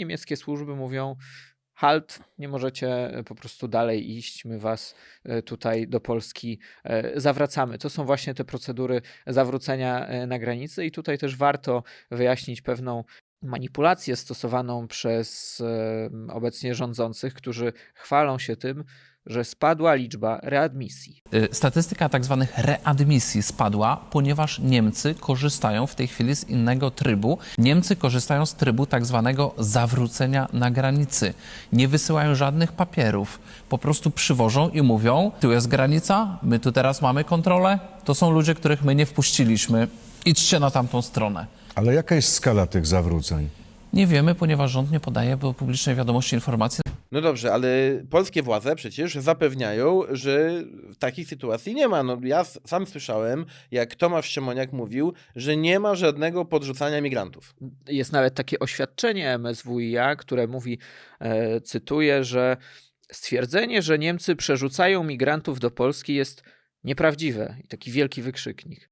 Niemieckie służby mówią: halt, nie możecie e, po prostu dalej iść, my was e, tutaj do Polski e, zawracamy. To są właśnie te procedury zawrócenia na granicy, i tutaj też warto wyjaśnić pewną manipulację stosowaną przez obecnie rządzących, którzy chwalą się tym, że spadła liczba readmisji. Y, Statystyka tak zwanych readmisji spadła, ponieważ Niemcy korzystają w tej chwili z innego trybu. Niemcy korzystają z trybu tak zwanego zawrócenia na granicy. Nie wysyłają żadnych papierów. Po prostu przywożą i mówią, tu jest granica, my tu teraz mamy kontrolę, to są ludzie, których my nie wpuściliśmy. Idźcie na tamtą stronę. Ale jaka jest skala tych zawróceń? Nie wiemy, ponieważ rząd nie podaje do publicznej wiadomości informacji No dobrze, ale polskie władze przecież zapewniają, że takich sytuacji nie ma. No, ja sam słyszałem, jak Tomasz Siemoniak mówił, że nie ma żadnego podrzucania migrantów. Jest nawet takie oświadczenie MSWiA, które mówi, e, cytuję, że stwierdzenie, że Niemcy przerzucają migrantów do Polski jest nieprawdziwe i taki wielki wykrzyknik.